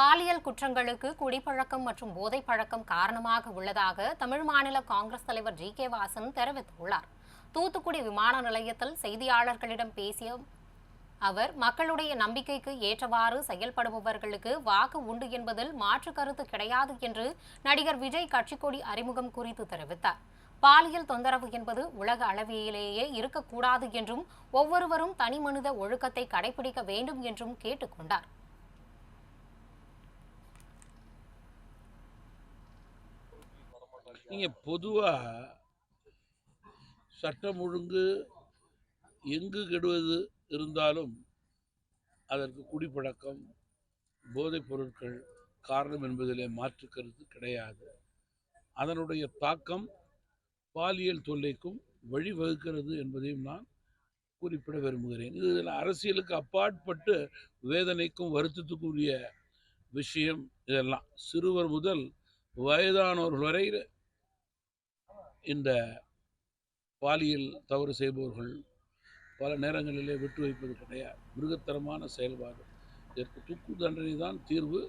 பாலியல் குற்றங்களுக்கு குடிப்பழக்கம் மற்றும் போதை பழக்கம் காரணமாக உள்ளதாக தமிழ் மாநில காங்கிரஸ் தலைவர் ஜி கே வாசன் தெரிவித்துள்ளார். தூத்துக்குடி விமான நிலையத்தில் செய்தியாளர்களிடம் பேசிய அவர் மக்களுடைய நம்பிக்கைக்கு ஏற்றவாறு செயல்படுபவர்களுக்கு வாக்கு உண்டு என்பதில் மாற்று கருத்து கிடையாது என்று நடிகர் விஜய் கட்சிக்கொடி அறிமுகம் குறித்து தெரிவித்தார். பாலியல் தொந்தரவு என்பது உலக அளவிலேயே இருக்கக்கூடாது என்றும் ஒவ்வொருவரும் தனி மனித ஒழுக்கத்தை கடைபிடிக்க வேண்டும் என்றும் கேட்டுக்கொண்டார் நீங்கள் பொதுவாக சட்டம் ஒழுங்கு எங்கு கெடுவது இருந்தாலும் அதற்கு குடிப்பழக்கம் போதைப் பொருட்கள் காரணம் என்பதிலே மாற்று கருத்து கிடையாது. அதனுடைய தாக்கம் பாலியல் தொல்லைக்கும் வழிவகுக்கிறது என்பதையும் நான் குறிப்பிட விரும்புகிறேன். இது அரசியலுக்கு அப்பாற்பட்டு வேதனைக்கும் வருத்தத்துக்குரிய விஷயம் இதெல்லாம். சிறுவர் முதல் வயதானவர்கள் வரை இந்த பாலியல் தவறு செய்பவர்கள் பல நேரங்களிலே விட்டு வைப்பது கிடையாது. மிருகத்தரமான செயல்பாடு. இதற்கு தூக்கு தண்டனை தான் தீர்வு.